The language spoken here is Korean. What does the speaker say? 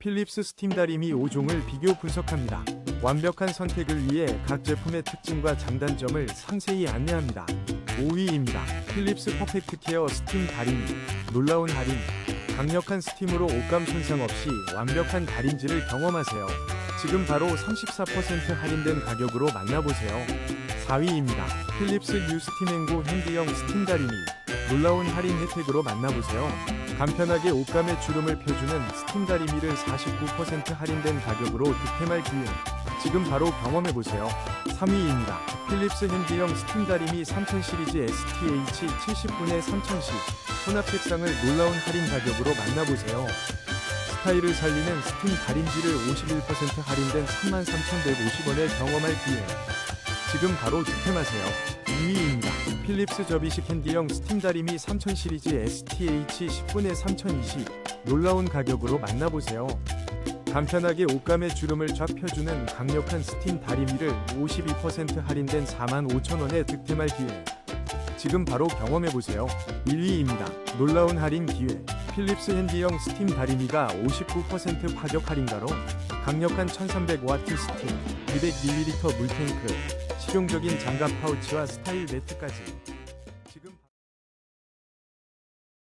필립스 스팀 다리미 5종을 비교 분석합니다. 완벽한 선택을 위해 각 제품의 특징과 장단점을 상세히 안내합니다. 5위입니다. 필립스 퍼펙트 케어 스팀 다리미. 놀라운 할인. 강력한 스팀으로 옷감 손상 없이 완벽한 다림질을 경험하세요. 지금 바로 34% 할인된 가격으로 만나보세요. 4위입니다. 필립스 U 스팀 앵고 핸드형 스팀 다리미. 놀라운 할인 혜택으로 만나보세요. 간편하게 옷감의 주름을 펴주는 스팀 다리미를 49% 할인된 가격으로 득템할 기회. 지금 바로 경험해보세요. 3위입니다. 필립스 핸드형 스팀 다리미 3000 시리즈 STH 70분의 3000시. 혼합 색상을 놀라운 할인 가격으로 만나보세요. 스타일을 살리는 스팀 다림질을 51% 할인된 33,150원에 경험할 기회. 지금 바로 득템하세요. 2위입니다. 필립스 접이식 핸디형 스팀 다리미 3000 시리즈 STH 10분의 3020 놀라운 가격으로 만나보세요. 간편하게 옷감의 주름을 쫙 펴주는 강력한 스팀 다리미를 52% 할인된 45,000원에 득템할 기회. 지금 바로 경험해보세요. 1위입니다. 놀라운 할인 기회. 필립스 핸디형 스팀 다리미가 59% 파격 할인가로 강력한 1300W 스팀, 200ml 물탱크, 실용적인 장갑 파우치와 스타일 매트까지